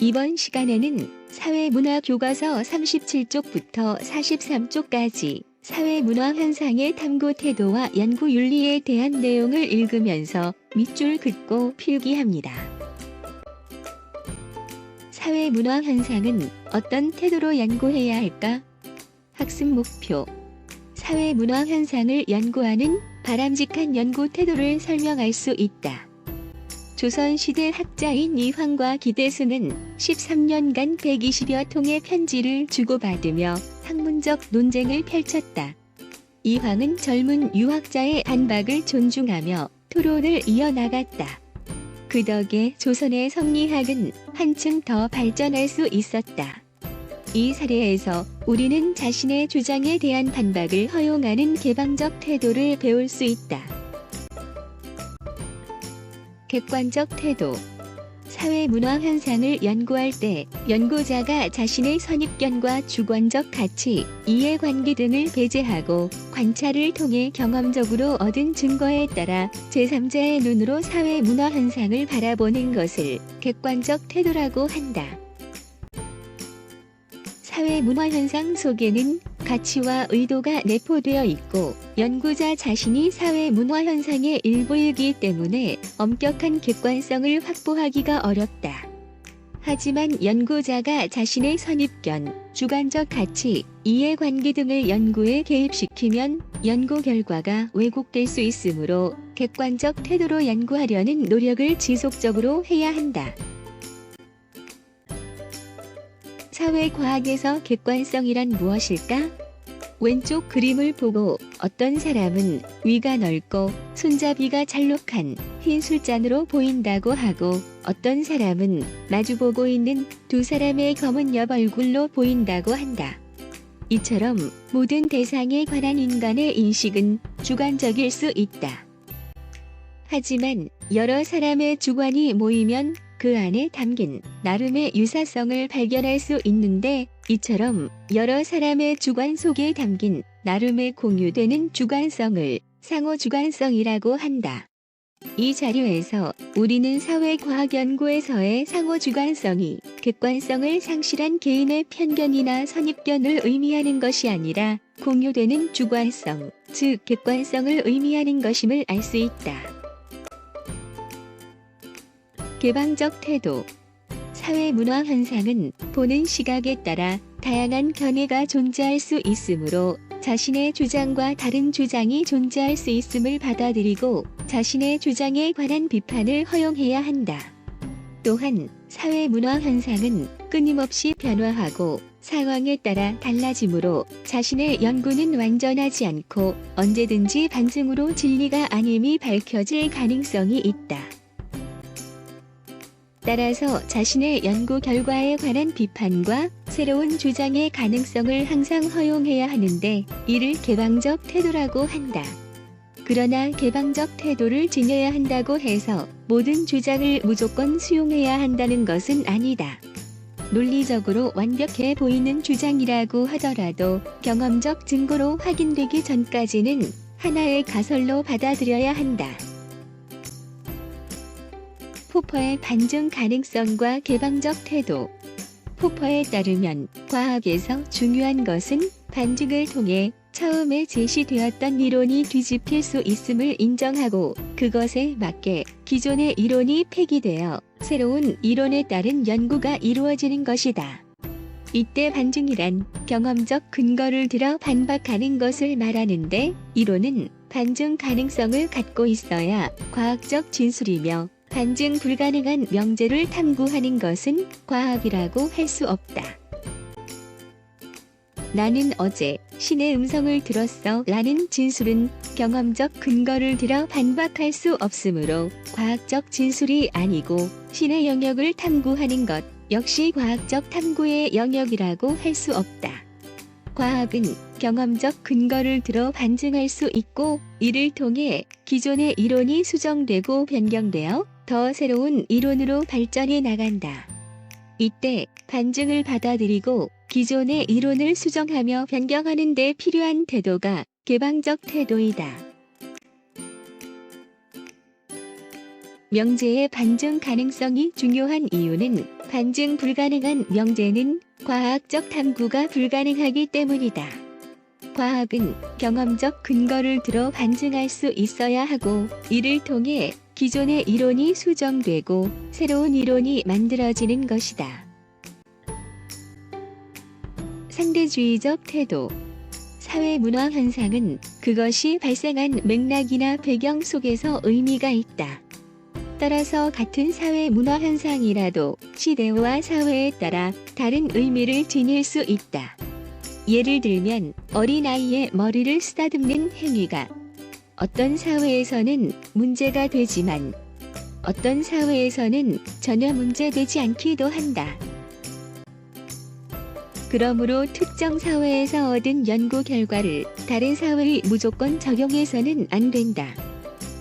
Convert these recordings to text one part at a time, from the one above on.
이번 시간에는 사회문화 교과서 37쪽부터 43쪽까지 사회문화 현상의 탐구 태도와 연구 윤리에 대한 내용을 읽으면서 밑줄 긋고 필기합니다. 사회문화 현상은 어떤 태도로 연구해야 할까? 학습 목표 사회문화 현상을 연구하는 바람직한 연구 태도를 설명할 수 있다. 조선시대 학자인 이황과 기대수는 13년간 120여 통의 편지를 주고받으며 학문적 논쟁을 펼쳤다. 이황은 젊은 유학자의 반박을 존중하며 토론을 이어나갔다. 그 덕에 조선의 성리학은 한층 더 발전할 수 있었다. 이 사례에서 우리는 자신의 주장에 대한 반박을 허용하는 개방적 태도를 배울 수 있다. 객관적 태도 사회 문화 현상을 연구할 때 연구자가 자신의 선입견과 주관적 가치, 이해관계 등을 배제하고 관찰을 통해 경험적으로 얻은 증거에 따라 제3자의 눈으로 사회 문화 현상을 바라보는 것을 객관적 태도라고 한다. 사회 문화 현상 속에는 가치와 의도가 내포되어 있고 연구자 자신이 사회 문화 현상의 일부이기 때문에 엄격한 객관성을 확보하기가 어렵다. 하지만 연구자가 자신의 선입견, 주관적 가치, 이해관계 등을 연구에 개입시키면 연구 결과가 왜곡될 수 있으므로 객관적 태도로 연구하려는 노력을 지속적으로 해야 한다. 사회과학에서 객관성이란 무엇일까? 왼쪽 그림을 보고 어떤 사람은 위가 넓고 손잡이가 잘록한 흰 술잔으로 보인다고 하고 어떤 사람은 마주보고 있는 두 사람의 검은 옆 얼굴로 보인다고 한다. 이처럼 모든 대상에 관한 인간의 인식은 주관적일 수 있다. 하지만 여러 사람의 주관이 모이면 그 안에 담긴 나름의 유사성을 발견할 수 있는데 이처럼 여러 사람의 주관 속에 담긴 나름의 공유되는 주관성을 상호주관성이라고 한다. 이 자료에서 우리는 사회과학 연구에서의 상호주관성이 객관성을 상실한 개인의 편견이나 선입견을 의미하는 것이 아니라 공유되는 주관성, 즉 객관성을 의미하는 것임을 알 수 있다. 개방적 태도 사회 문화 현상은 보는 시각에 따라 다양한 견해가 존재할 수 있으므로 자신의 주장과 다른 주장이 존재할 수 있음을 받아들이고 자신의 주장에 관한 비판을 허용해야 한다. 또한 사회 문화 현상은 끊임없이 변화하고 상황에 따라 달라지므로 자신의 연구는 완전하지 않고 언제든지 반증으로 진리가 아님이 밝혀질 가능성이 있다. 따라서 자신의 연구 결과에 관한 비판과 새로운 주장의 가능성을 항상 허용해야 하는데 이를 개방적 태도라고 한다. 그러나 개방적 태도를 지녀야 한다고 해서 모든 주장을 무조건 수용해야 한다는 것은 아니다. 논리적으로 완벽해 보이는 주장이라고 하더라도 경험적 증거로 확인되기 전까지는 하나의 가설로 받아들여야 한다. 포퍼의 반증 가능성과 개방적 태도 포퍼에 따르면 과학에서 중요한 것은 반증을 통해 처음에 제시되었던 이론이 뒤집힐 수 있음을 인정하고 그것에 맞게 기존의 이론이 폐기되어 새로운 이론에 따른 연구가 이루어지는 것이다. 이때 반증이란 경험적 근거를 들어 반박하는 것을 말하는데 이론은 반증 가능성을 갖고 있어야 과학적 진술이며 반증 불가능한 명제를 탐구하는 것은 과학이라고 할 수 없다. 나는 어제 신의 음성을 들었어 라는 진술은 경험적 근거를 들어 반박할 수 없으므로 과학적 진술이 아니고 신의 영역을 탐구하는 것 역시 과학적 탐구의 영역이라고 할 수 없다. 과학은 경험적 근거를 들어 반증할 수 있고 이를 통해 기존의 이론이 수정되고 변경되어 더 새로운 이론으로 발전해 나간다. 이때 반증을 받아들이고 기존의 이론을 수정하며 변경하는 데 필요한 태도가 개방적 태도이다. 명제의 반증 가능성이 중요한 이유는 반증 불가능한 명제는 과학적 탐구가 불가능하기 때문이다. 과학은 경험적 근거를 들어 반증할 수 있어야 하고 이를 통해 기존의 이론이 수정되고 새로운 이론이 만들어지는 것이다. 상대주의적 태도 사회 문화 현상은 그것이 발생한 맥락이나 배경 속에서 의미가 있다. 따라서 같은 사회 문화 현상이라도 시대와 사회에 따라 다른 의미를 지닐 수 있다. 예를 들면 어린아이의 머리를 쓰다듬는 행위가 어떤 사회에서는 문제가 되지만 어떤 사회에서는 전혀 문제되지 않기도 한다. 그러므로 특정 사회에서 얻은 연구 결과를 다른 사회에 무조건 적용해서는 안 된다.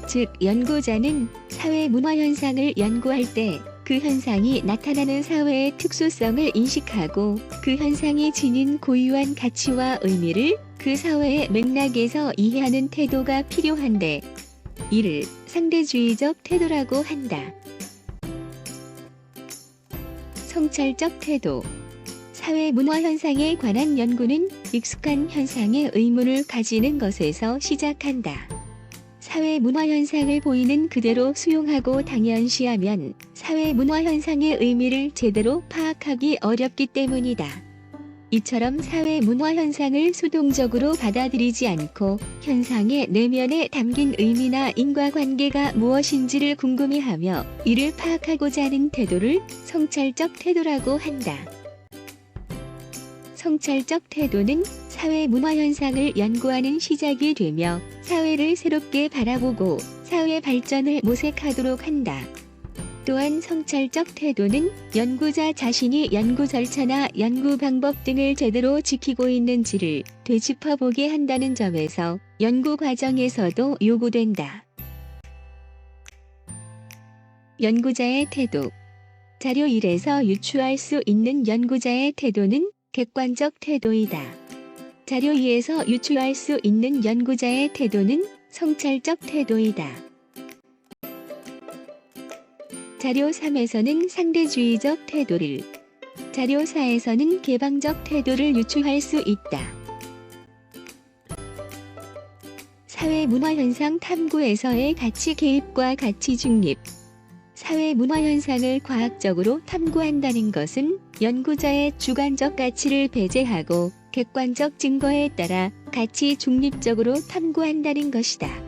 즉, 연구자는 사회 문화 현상을 연구할 때 그 현상이 나타나는 사회의 특수성을 인식하고 그 현상이 지닌 고유한 가치와 의미를 그 사회의 맥락에서 이해하는 태도가 필요한데 이를 상대주의적 태도라고 한다. 성찰적 태도 사회 문화 현상에 관한 연구는 익숙한 현상에 의문을 가지는 것에서 시작한다. 사회 문화 현상을 보이는 그대로 수용하고 당연시하면 사회 문화 현상의 의미를 제대로 파악하기 어렵기 때문이다. 이처럼 사회 문화 현상을 수동적으로 받아들이지 않고 현상의 내면에 담긴 의미나 인과관계가 무엇인지를 궁금해하며 이를 파악하고자 하는 태도를 성찰적 태도라고 한다. 성찰적 태도는 사회 문화 현상을 연구하는 시작이 되며 사회를 새롭게 바라보고 사회 발전을 모색하도록 한다. 또한 성찰적 태도는 연구자 자신이 연구 절차나 연구 방법 등을 제대로 지키고 있는지를 되짚어보게 한다는 점에서 연구 과정에서도 요구된다. 연구자의 태도 자료 1에서 유추할 수 있는 연구자의 태도는 객관적 태도이다. 자료 2에서 유추할 수 있는 연구자의 태도는 성찰적 태도이다. 자료 3에서는 상대주의적 태도를, 자료 4에서는 개방적 태도를 유추할 수 있다. 사회문화현상 탐구에서의 가치 개입과 가치 중립 사회문화현상을 과학적으로 탐구한다는 것은 연구자의 주관적 가치를 배제하고 객관적 증거에 따라 가치 중립적으로 탐구한다는 것이다.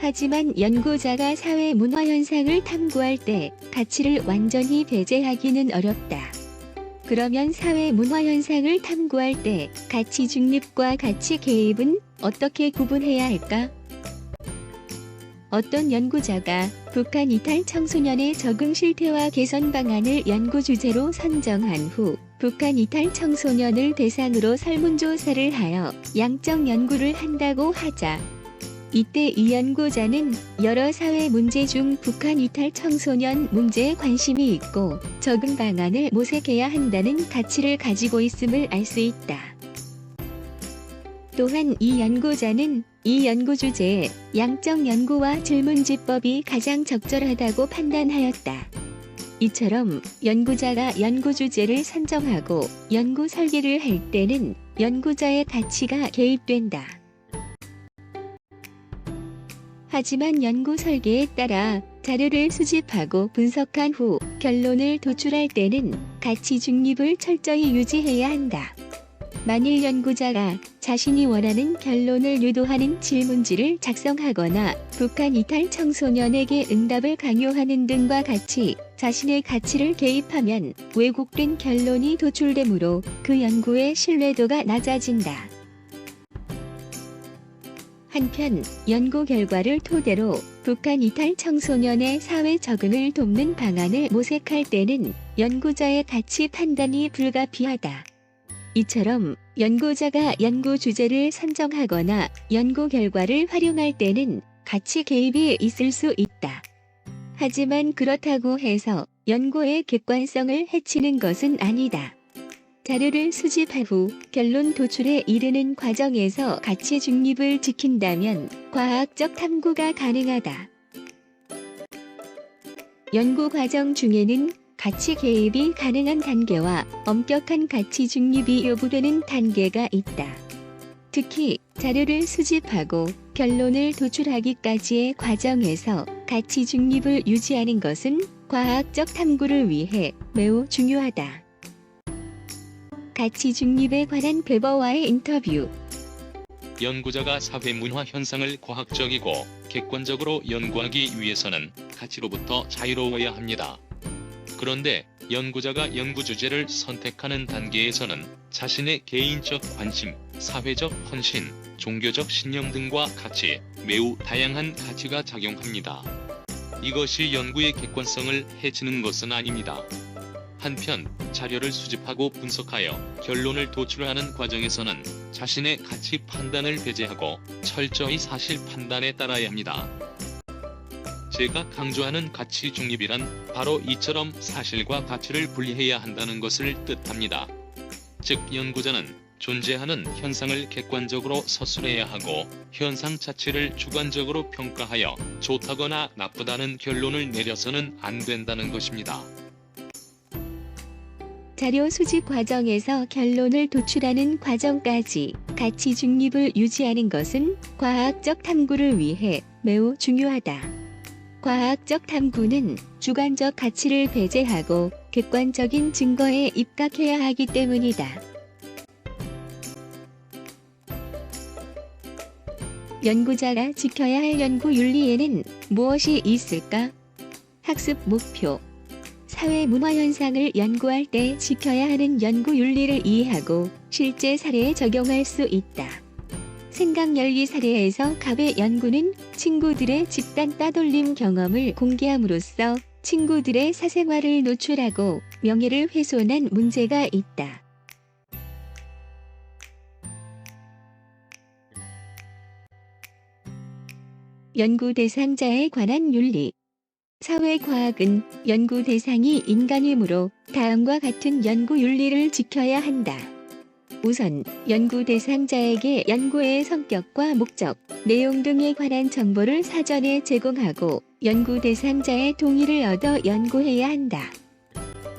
하지만 연구자가 사회 문화 현상을 탐구할 때 가치를 완전히 배제하기는 어렵다. 그러면 사회 문화 현상을 탐구할 때 가치 중립과 가치 개입은 어떻게 구분해야 할까? 어떤 연구자가 북한 이탈 청소년의 적응 실태와 개선 방안을 연구 주제로 선정한 후 북한 이탈 청소년을 대상으로 설문조사를 하여 양적 연구를 한다고 하자 이때 이 연구자는 여러 사회 문제 중 북한 이탈 청소년 문제에 관심이 있고 적응 방안을 모색해야 한다는 가치를 가지고 있음을 알 수 있다. 또한 이 연구자는 이 연구 주제에 양적 연구와 질문지법이 가장 적절하다고 판단하였다. 이처럼 연구자가 연구 주제를 선정하고 연구 설계를 할 때는 연구자의 가치가 개입된다. 하지만 연구 설계에 따라 자료를 수집하고 분석한 후 결론을 도출할 때는 가치 중립을 철저히 유지해야 한다. 만일 연구자가 자신이 원하는 결론을 유도하는 질문지를 작성하거나 북한 이탈 청소년에게 응답을 강요하는 등과 같이 자신의 가치를 개입하면 왜곡된 결론이 도출되므로 그 연구의 신뢰도가 낮아진다. 한편 연구 결과를 토대로 북한 이탈 청소년의 사회 적응을 돕는 방안을 모색할 때는 연구자의 가치 판단이 불가피하다. 이처럼 연구자가 연구 주제를 선정하거나 연구 결과를 활용할 때는 가치 개입이 있을 수 있다. 하지만 그렇다고 해서 연구의 객관성을 해치는 것은 아니다. 자료를 수집한 후 결론 도출에 이르는 과정에서 가치 중립을 지킨다면 과학적 탐구가 가능하다. 연구 과정 중에는 가치 개입이 가능한 단계와 엄격한 가치 중립이 요구되는 단계가 있다. 특히 자료를 수집하고 결론을 도출하기까지의 과정에서 가치 중립을 유지하는 것은 과학적 탐구를 위해 매우 중요하다. 가치 중립에 관한 베버와의 인터뷰 연구자가 사회 문화 현상을 과학적이고 객관적으로 연구하기 위해서는 가치로부터 자유로워야 합니다. 그런데 연구자가 연구 주제를 선택하는 단계에서는 자신의 개인적 관심, 사회적 헌신, 종교적 신념 등과 같이 매우 다양한 가치가 작용합니다. 이것이 연구의 객관성을 해치는 것은 아닙니다. 한편 자료를 수집하고 분석하여 결론을 도출하는 과정에서는 자신의 가치 판단을 배제하고 철저히 사실 판단에 따라야 합니다. 제가 강조하는 가치 중립이란 바로 이처럼 사실과 가치를 분리해야 한다는 것을 뜻합니다. 즉 연구자는 존재하는 현상을 객관적으로 서술해야 하고 현상 자체를 주관적으로 평가하여 좋다거나 나쁘다는 결론을 내려서는 안 된다는 것입니다. 자료 수집 과정에서 결론을 도출하는 과정까지 가치 중립을 유지하는 것은 과학적 탐구를 위해 매우 중요하다. 과학적 탐구는 주관적 가치를 배제하고 객관적인 증거에 입각해야 하기 때문이다. 연구자가 지켜야 할 연구 윤리에는 무엇이 있을까? 학습 목표 사회 문화 현상을 연구할 때 지켜야 하는 연구 윤리를 이해하고 실제 사례에 적용할 수 있다. 생각 열기 사례에서 갑의 연구는 친구들의 집단 따돌림 경험을 공개함으로써 친구들의 사생활을 노출하고 명예를 훼손한 문제가 있다. 연구 대상자에 관한 윤리 사회과학은 연구 대상이 인간이므로 다음과 같은 연구 윤리를 지켜야 한다. 우선 연구 대상자에게 연구의 성격과 목적, 내용 등에 관한 정보를 사전에 제공하고 연구 대상자의 동의를 얻어 연구해야 한다.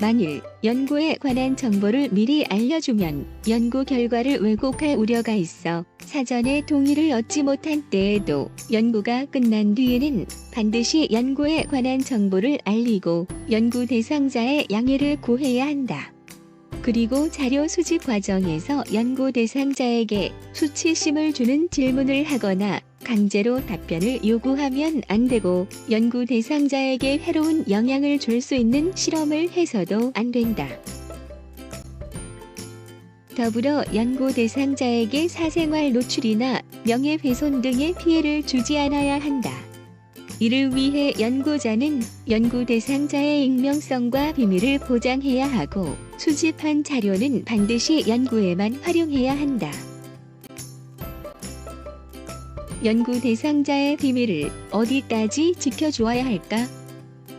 만일 연구에 관한 정보를 미리 알려주면 연구 결과를 왜곡할 우려가 있어 사전에 동의를 얻지 못한 때에도 연구가 끝난 뒤에는 반드시 연구에 관한 정보를 알리고 연구 대상자의 양해를 구해야 한다. 그리고 자료 수집 과정에서 연구 대상자에게 수치심을 주는 질문을 하거나 강제로 답변을 요구하면 안 되고 연구 대상자에게 해로운 영향을 줄 수 있는 실험을 해서도 안 된다. 더불어 연구 대상자에게 사생활 노출이나 명예훼손 등의 피해를 주지 않아야 한다. 이를 위해 연구자는 연구 대상자의 익명성과 비밀을 보장해야 하고 수집한 자료는 반드시 연구에만 활용해야 한다. 연구 대상자의 비밀을 어디까지 지켜주어야 할까?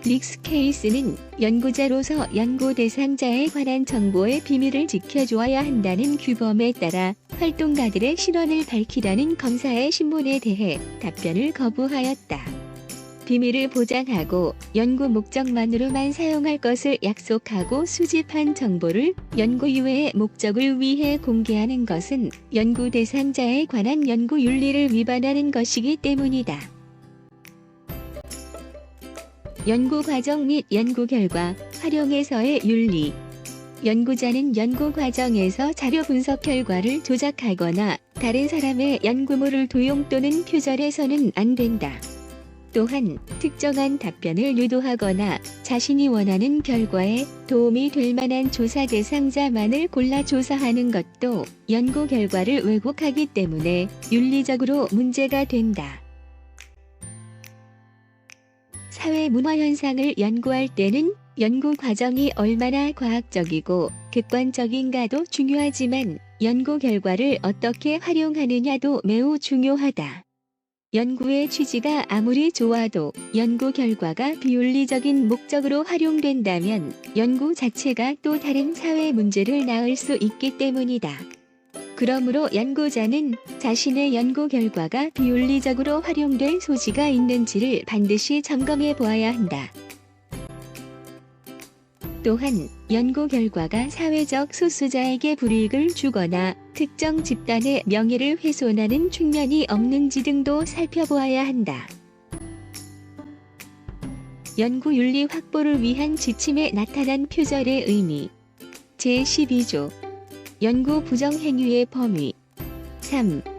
릭스 케이스는 연구자로서 연구 대상자에 관한 정보의 비밀을 지켜주어야 한다는 규범에 따라 활동가들의 신원을 밝히라는 검사의 신문에 대해 답변을 거부하였다. 비밀을 보장하고 연구 목적만으로만 사용할 것을 약속하고 수집한 정보를 연구 이외의 목적을 위해 공개하는 것은 연구 대상자에 관한 연구 윤리를 위반하는 것이기 때문이다. 연구 과정 및 연구 결과 활용에서의 윤리 연구자는 연구 과정에서 자료 분석 결과를 조작하거나 다른 사람의 연구물을 도용 또는 표절해서는 안 된다. 또한 특정한 답변을 유도하거나 자신이 원하는 결과에 도움이 될 만한 조사 대상자만을 골라 조사하는 것도 연구 결과를 왜곡하기 때문에 윤리적으로 문제가 된다. 사회 문화 현상을 연구할 때는 연구 과정이 얼마나 과학적이고 객관적인가도 중요하지만 연구 결과를 어떻게 활용하느냐도 매우 중요하다. 연구의 취지가 아무리 좋아도 연구 결과가 비윤리적인 목적으로 활용된다면 연구 자체가 또 다른 사회 문제를 낳을 수 있기 때문이다. 그러므로 연구자는 자신의 연구 결과가 비윤리적으로 활용될 소지가 있는지를 반드시 점검해 보아야 한다. 또한 연구 결과가 사회적 소수자에게 불이익을 주거나 특정 집단의 명예를 훼손하는 측면이 없는지 등도 살펴보아야 한다. 연구 윤리 확보를 위한 지침에 나타난 표절의 의미 제12조 연구 부정 행위의 범위 3.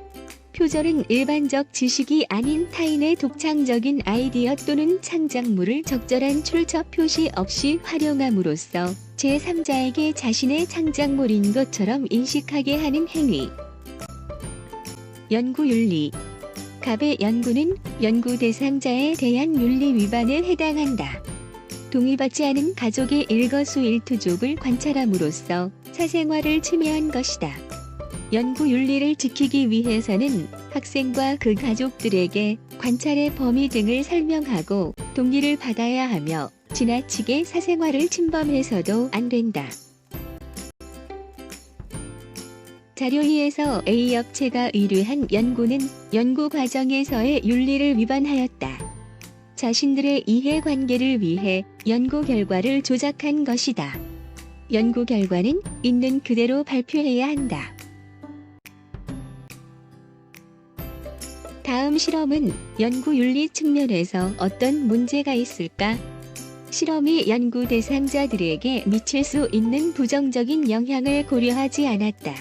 표절은 일반적 지식이 아닌 타인의 독창적인 아이디어 또는 창작물을 적절한 출처 표시 없이 활용함으로써 제3자에게 자신의 창작물인 것처럼 인식하게 하는 행위. 연구 윤리 갑의 연구는 연구 대상자에 대한 윤리 위반에 해당한다. 동의받지 않은 가족의 일거수일투족을 관찰함으로써 사생활을 침해한 것이다. 연구 윤리를 지키기 위해서는 학생과 그 가족들에게 관찰의 범위 등을 설명하고 동의를 받아야 하며 지나치게 사생활을 침범해서도 안 된다. 자료희에서 A 업체가 의뢰한 연구는 연구 과정에서의 윤리를 위반하였다. 자신들의 이해관계를 위해 연구 결과를 조작한 것이다. 연구 결과는 있는 그대로 발표해야 한다. 다음 실험은 연구 윤리 측면에서 어떤 문제가 있을까? 실험이 연구 대상자들에게 미칠 수 있는 부정적인 영향을 고려하지 않았다.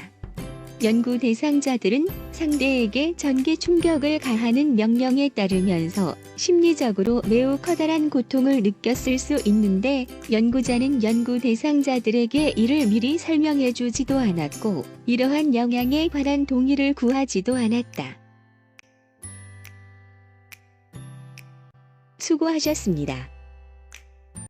연구 대상자들은 상대에게 전기 충격을 가하는 명령에 따르면서 심리적으로 매우 커다란 고통을 느꼈을 수 있는데 연구자는 연구 대상자들에게 이를 미리 설명해 주지도 않았고 이러한 영향에 관한 동의를 구하지도 않았다. 수고하셨습니다.